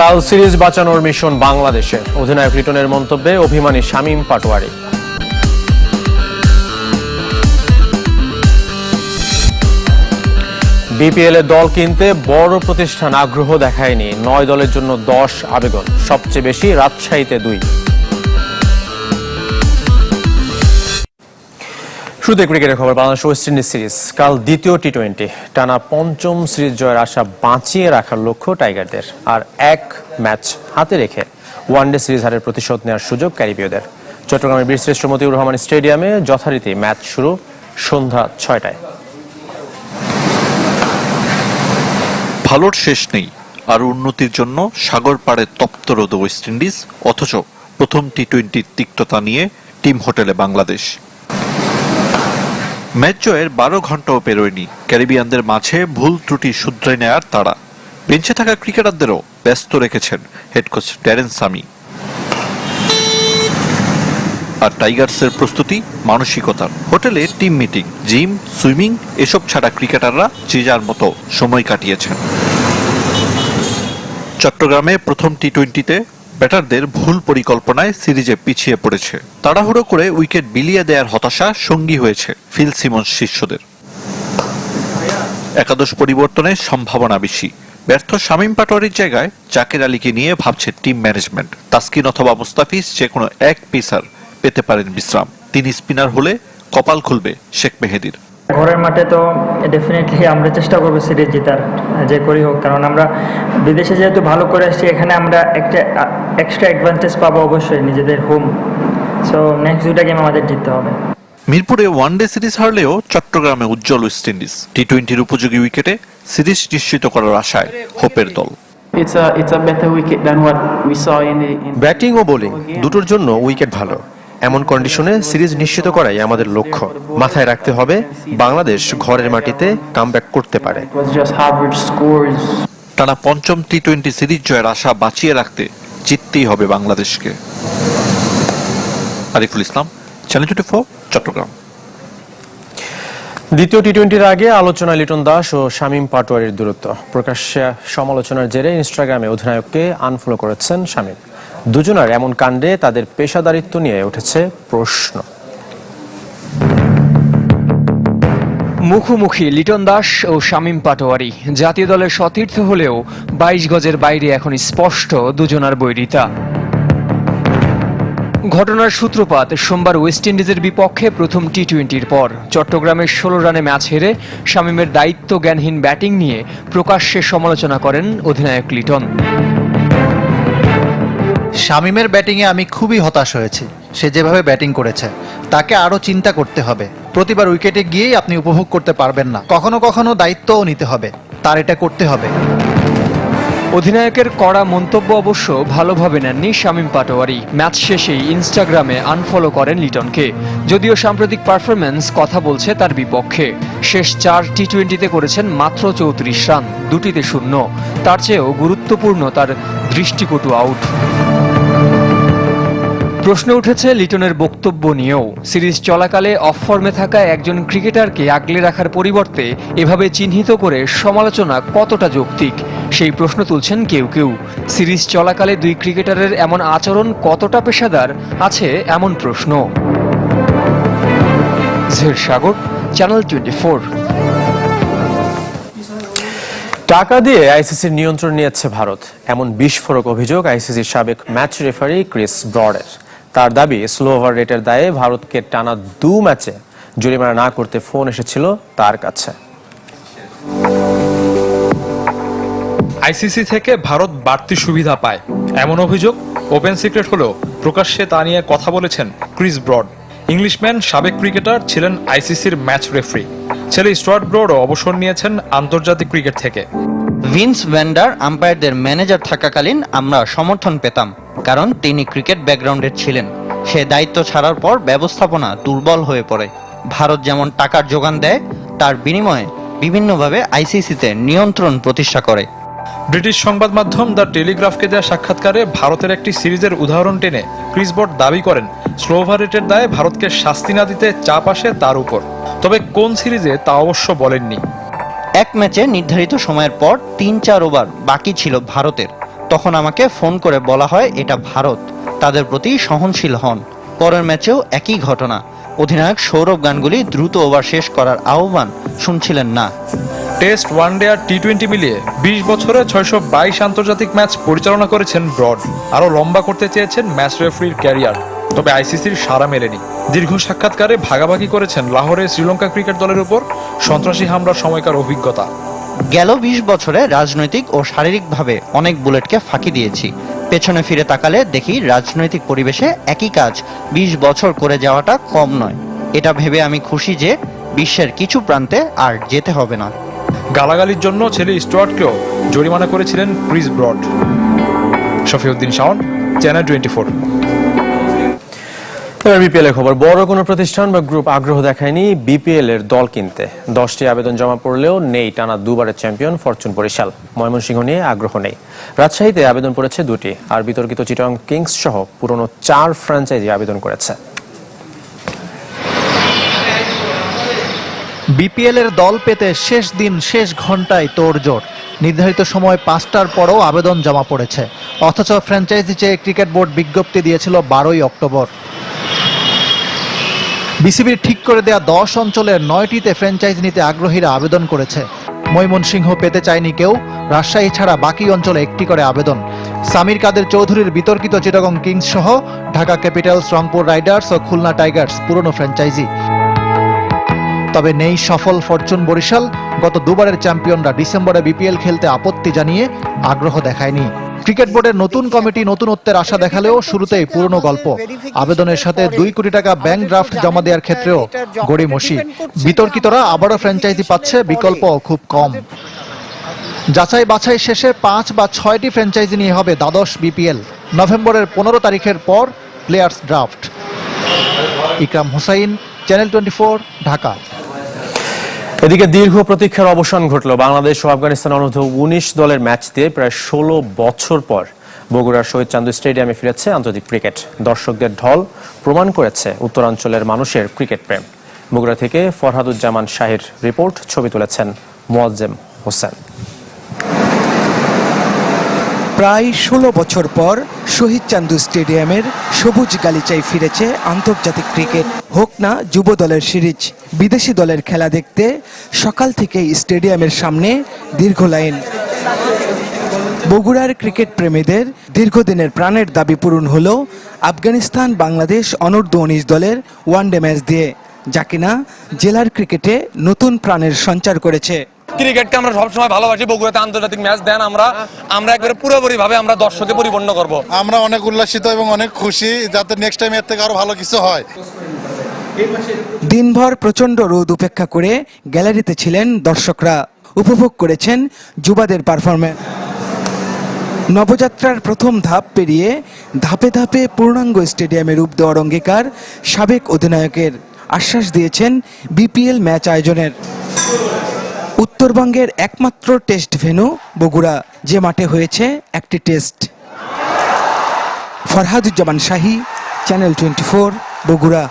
কাল সিরিজ বাঁচানোর মিশন বাংলাদেশের। অধিনায়ক লিটনের মন্তব্যে অভিমানী শামীম পাটোয়ারি। বিপিএল এর দল কিনতে বড় প্রতিষ্ঠান আগ্রহ দেখায়নি। নয় দলের জন্য দশ আবেদন, সবচেয়ে বেশি রাজশাহীতে দুই। শুরুতে ক্রিকেটের খবর, বাংলাদেশ ওয়েস্ট ইন্ডিজ সিরিজ। কাল দ্বিতীয় টি টোয়েন্টি টানা পঞ্চম সিরিজ জয়ের আশা বাঁচিয়ে রাখার লক্ষ্য টাইগারদের। আর এক ম্যাচ হাতে রেখে ওয়ানডে সিরিজ হারের প্রতিশোধ নেওয়ার সুযোগ ক্যারিবীয়দের। চট্টগ্রামের বীরশ্রেষ্ঠ মতিউর রহমান স্টেডিয়ামে যথারীতি ম্যাচ শুরু সন্ধ্যা ছয়টায়। ভালোর শেষ নেই। আর উন্নতির জন্য সাগর পাড়ে তপ্তরোদ ওয়েস্ট ইন্ডিজ, অথচ প্রথম টি টোয়েন্টির তিক্ততা নিয়ে টিম হোটেলে বাংলাদেশ। ম্যাচ জয়ের বারো ঘন্টাও পেরোয়নি। ক্যারিবিয়ানদের মাঝে ভুল ত্রুটি শুধরে নেয়ার তারা বেঞ্চে থাকা ক্রিকেটারদেরও ব্যস্ত রেখেছেন হেড কোচ ড্যারেন সামি। আর টাইগার্সের প্রস্তুতি মানসিকতার। হোটেলে টিম মিটিং, জিম, সুইমিং, এসব ছাড়া ক্রিকেটাররা যে যার মতো সময় কাটিয়েছেন। চট্টগ্রামে প্রথম টি টোয়েন্টিতে ব্যাটারদের ভুল পরিকল্পনায় সিরিজে পিছিয়ে পড়েছে। তাড়াহুড়ো করে উইকেট বিলিয়ে দেওয়ার হতাশা সঙ্গী হয়েছে ফিল সিমন্স শিষ্যদের। একাদশ পরিবর্তনের সম্ভাবনা বেশি। ব্যর্থ শামীম পাটোয়ারির জায়গায় জাকের আলীকে নিয়ে ভাবছে টিম ম্যানেজমেন্ট। তাসকিন অথবা মুস্তাফিজ যে কোনো এক পিসার পেতে পারেন বিশ্রাম। তিনি স্পিনার হলে কপাল খুলবে শেখ মেহেদির। ঘরের মাঠে তো ডেফিনেটলি আমরা চেষ্টা করব সিরিজ জেতার যে করি হোক। কারণ আমরা বিদেশে যেহেতু ভালো করে আসছি এখানে আমরা একটা এক্সট্রা অ্যাডভান্টেজ পাবো অবশ্যই নিজেদের হোম সো নেক্সট দুটা গেম আমাদের জিততে হবে। মিরপুরে ওয়ানডে সিরিজ হারলেও চট্টগ্রামে উজ্জ্বল ওয়েস্ট ইন্ডিজ টি টোয়েন্টির উপযোগী উইকেটে সিরিজ নিশ্চিত করার আশায় হোপের দল। ব্যাটিং ও বোলিং দুটোর জন্য উইকেট ভালো। এমন কন্ডিশনে সিরিজ নিশ্চিত করাই আমাদের লক্ষ্য। মাথায় রাখতে হবে বাংলাদেশ ঘরের মাটিতে কামব্যাক করতে পারে. টানা পঞ্চম টি টোয়েন্টি সিরিজ জয়ের আশা বাঁচিয়ে রাখতে জিততেই হবে বাংলাদেশকে। Ariful Islam channel twenty four Chattogram. দ্বিতীয় টি টোয়েন্টির আগে আলোচনায় লিটন দাস ও শামীম পাটোয়ারির দূরত্ব। প্রকাশ্যে সমালোচনার জেরে ইনস্টাগ্রামে অধিনায়ককে আনফলো করেছেন শামীম। দুজনের এমন কাণ্ডে তাদের পেশাদারিত্ব নিয়ে উঠেছে প্রশ্ন। মুখোমুখি লিটন দাস ও শামীম পাটোয়ারি জাতীয় দলের সতীর্থ হলেও বাইশ গজের বাইরে এখন স্পষ্ট দুজনার বৈরিতা। ঘটনার সূত্রপাত সোমবার ওয়েস্ট ইন্ডিজের বিপক্ষে প্রথম টি টোয়েন্টির পর। চট্টগ্রামের ষোলো রানে ম্যাচ হেরে শামীমের দায়িত্ব জ্ঞানহীন ব্যাটিং নিয়ে প্রকাশ্যে সমালোচনা করেন অধিনায়ক লিটন। শামিমের ব্যাটিংয়ে আমি খুবই হতাশ হয়েছি। সে যেভাবে ব্যাটিং করেছে, তাকে আরও চিন্তা করতে হবে। প্রতিবার উইকেটে গিয়েই আপনি উপভোগ করতে পারবেন না। কখনো কখনো দায়িত্বও নিতে হবে। তার এটা করতে হবে। অধিনায়কের কড়া মন্তব্য অবশ্য ভালোভাবে নেননি শামীম পাটোয়ারি। ম্যাচ শেষেই ইনস্টাগ্রামে আনফলো করেন লিটনকে। যদিও সাম্প্রতিক পারফরম্যান্স কথা বলছে তার বিপক্ষে। শেষ চার টি টোয়েন্টিতে করেছেন মাত্র চৌত্রিশ রান, দুটিতে শূন্য। তার চেয়েও গুরুত্বপূর্ণ তার দৃষ্টিকটু আউট প্রশ্ন উঠেছে লিটনের বক্তব্য নিয়েও। সিরিজ চলাকালে অফ ফর্মে থাকা একজন ক্রিকেটারকে আগলে রাখার পরিবর্তে এভাবে চিহ্নিত করে সমালোচনা কতটা যৌক্তিক? সেই প্রশ্ন তুলছেন কেউ কেউ। সিরিজ চলাকালে দুই ক্রিকেটারের এমন আচরণ কতটা পেশাদার আছে এমন প্রশ্ন। সাগর চ্যানেল টোয়েন্টি ফোর টাকা দিয়ে আইসিসির নিয়ন্ত্রণ নিয়েছে ভারত। এমন বিস্ফোরক অভিযোগ আইসিসির সাবেক ম্যাচ রেফারি ক্রিস ব্রডের। তার দাবি স্লো ওভার রেটের দায়ে ভারতকে টানা দু ম্যাচে জরিমানা না করতে ফোন এসেছিল তার কাছে। আইসিসি থেকে ভারত বাড়তি সুবিধা পায়। এমন অভিযোগ ওপেন সিক্রেট হলেও প্রকাশ্যে তা নিয়ে কথা বলেছেন ক্রিস ব্রড। ইংলিশম্যান, সাবেক ক্রিকেটার ছিলেন আইসিসির ম্যাচ রেফারি। ছেলে স্টুয়ার্ট ব্রডও অবসর নিয়েছেন আন্তর্জাতিক ক্রিকেট থেকে। ভিন্স ভ্যান্ডার আম্পায়ারদের ম্যানেজার থাকাকালীন আমরা সমর্থন পেতাম, কারণ তিনি ক্রিকেট ব্যাকগ্রাউন্ডের ছিলেন। সে দায়িত্ব ছাড়ার পর ব্যবস্থাপনা দুর্বল হয়ে পড়ে। ভারত যেমন টাকার যোগান দেয়, তার বিনিময়ে বিভিন্নভাবে আইসিসিতে নিয়ন্ত্রণ প্রতিষ্ঠা করে। ব্রিটিশ সংবাদ মাধ্যম দ্য টেলিগ্রাফকে দেওয়া সাক্ষাৎকারে ভারতের একটি সিরিজের উদাহরণ টেনে ক্রিস ব্রড দাবি করেন স্লো ওভার রেটের দায়ে ভারতকে শাস্তি না দিতে চাপ আসে তার উপর। তবে কোন সিরিজে তা অবশ্য বলেননি। এক ম্যাচে নির্ধারিত সময়ের পর তিন চার ওভার বাকি ছিল ভারতের। তখন আমাকে ফোন করে বলা হয়, এটা ভারত। তাদের প্রতি সহনশীল হন। পরের ম্যাচেও একই ঘটনা। অধিনায়ক সৌরভ গানগুলি দ্রুত ওভার শেষ করার আহ্বান শুনছিলেন না। টেস্ট ওয়ানডে আর টি টোয়েন্টি মিলিয়ে বিশ বছরে ছয়শো বাইশ আন্তর্জাতিক ম্যাচ পরিচালনা করেছেন ব্রড। আরও লম্বা করতে চেয়েছেন ম্যাচ রেফারির ক্যারিয়ার। তবে আইসিসির সারা মেলেনি। দীর্ঘ সাক্ষাৎকারে ভাগাভাগি করেছেন লাহোরে শ্রীলঙ্কা ক্রিকেট দলের উপর। সন্ত্রাসী হামলার সময়কার অভিজ্ঞতা। গেল বিশ বছরে রাজনৈতিক ও শারীরিকভাবে অনেক বুলেটকে ফাঁকি দিয়েছি। পেছনে ফিরে তাকালে দেখি রাজনৈতিক পরিবেশে একই কাজ বিশ বছর করে যাওয়াটা কম নয়। এটা ভেবে আমি খুশি যে বিশ্বের কিছু প্রান্তে আর যেতে হবে না। গালাগালির জন্য ছেলে স্টুয়ার্টকেও জরিমানা করেছিলেন Chris Broad. Shafiuddin Shaon channel twenty এবার বিপিএল এর খবর। বড় কোনো প্রতিষ্ঠান বা গ্রুপ আগ্রহ দেখায়নি বিপিএল এর দল কিনতে। দশটি আবেদন জমা পড়লেও নেই টানা দুবারের চ্যাম্পিয়ন ফরচুন বরিশাল। ময়মনসিংহ নিয়ে আগ্রহ নেই। রাজশাহীতে আবেদন পড়েছে দুটি, আর বিতর্কিত চিটং কিংস সহ পুরনো চার ফ্র্যাঞ্চাইজি আবেদন করেছে। বিপিএল এর দল পেতে শেষ দিন, শেষ ঘন্টায় তোড়জোড় নির্ধারিত সময় পাঁচটার পরও আবেদন জমা পড়েছে। অথচ ফ্র্যাঞ্চাইজি চেয়ে ক্রিকেট বোর্ড বিজ্ঞপ্তি দিয়েছিল বারোই অক্টোবর। বিসিবির ঠিক করে দেয়া দশ অঞ্চলের নয়টিতে ফ্র্যাঞ্চাইজ নিতে আগ্রহীরা আবেদন করেছে। ময়মনসিংহ পেতে চায়নি কেউ, রাজশাহী ছাড়া বাকি অঞ্চলে একটি করে আবেদন। সামির কাদের চৌধুরীর বিতর্কিত চিটাগং কিংস সহ ঢাকা ক্যাপিটালস, রংপুর রাইডার্স ও খুলনা টাইগার্স পুরনো ফ্র্যাঞ্চাইজি তবে নেই সফল ফরচুন বরিশাল। গত দুবারের চ্যাম্পিয়নরা ডিসেম্বরে বিপিএল খেলতে আপত্তি জানিয়ে আগ্রহ দেখায়নি। ক্রিকেট বোর্ডের নতুন কমিটি নতুনত্বের আশা দেখালেও শুরুতেই পুরনো গল্প। আবেদনের সাথে দুই কোটি টাকা ব্যাংক ড্রাফট জমা দেওয়ার ক্ষেত্রেও গড়িমসি বিতর্কিতরা আবারও ফ্র্যাঞ্চাইজি পাচ্ছে বিকল্প খুব কম। যাচাই বাছাই শেষে পাঁচ বা ছয়টি ফ্র্যাঞ্চাইজি নিয়ে হবে দ্বাদশ বিপিএল। নভেম্বরের পনেরো তারিখের পর players draft. Ikram Hussain, channel twenty Dhaka. এদিকে দীর্ঘ প্রতীক্ষার অবসান ঘটল। বাংলাদেশ ও আফগানিস্তান অনূর্ধ্ব উনিশ দলের ম্যাচ দিয়ে প্রায় ষোলো বছর পর বগুড়ার শহীদ চান্দু স্টেডিয়ামে ফিরেছে আন্তর্জাতিক ক্রিকেট। দর্শকদের ঢল প্রমাণ করেছে উত্তরাঞ্চলের মানুষের ক্রিকেট প্রেম। বগুড়া থেকে ফরহাদুজ্জামান শাহির রিপোর্ট, ছবি তুলেছেন মোয়াজ্জেম হোসেন। প্রায় ষোলো বছর পর শহীদ চান্দু স্টেডিয়ামের সবুজ গালিচায় ফিরেছে আন্তর্জাতিক ক্রিকেট। হোক না যুব দলের সিরিজ, বিদেশি দলের খেলা দেখতে, সকাল থেকেই স্টেডিয়ামের সামনে দীর্ঘ লাইন। বগুড়ার ক্রিকেট প্রেমীদের দীর্ঘদিনের প্রাণের দাবি পূরণ হল আফগানিস্তান, বাংলাদেশ অনূর্ধ্ব উনিশ দলের ওয়ানডে ম্যাচ দিয়ে, যা কিনা জেলার ক্রিকেটে নতুন প্রাণের সঞ্চার করেছে। ক্রিকেটকে আমরা সবসময় ভালোবাসি বগুড়াতে আন্তর্জাতিক ম্যাচ দেন আমরা। আমরা একবারে পুরোপুরি ভাবে আমরা দর্শকে পরিপূর্ণ করব। আমরা অনেক উল্লাসিত এবং অনেক খুশি যাতে নেক্সট টাইম এর থেকে আরও ভালো কিছু হয়। দিনভর প্রচণ্ড রোদ উপেক্ষা করে গ্যালারিতে ছিলেন দর্শকরা। উপভোগ করেছেন যুবাদের পারফরম্যান্স নবযাত্রার প্রথম ধাপ পেরিয়ে ধাপে ধাপে পূর্ণাঙ্গ স্টেডিয়ামে রূপ দেওয়ার অঙ্গীকার সাবেক অধিনায়কের। আশ্বাস দিয়েছেন বিপিএল ম্যাচ আয়োজনের। উত্তরবঙ্গের একমাত্র টেস্ট ভেনু বগুড়া। যে মাঠে হয়েছে একটি test. Farhaduzzaman Shahi, channel twenty four, Bogura.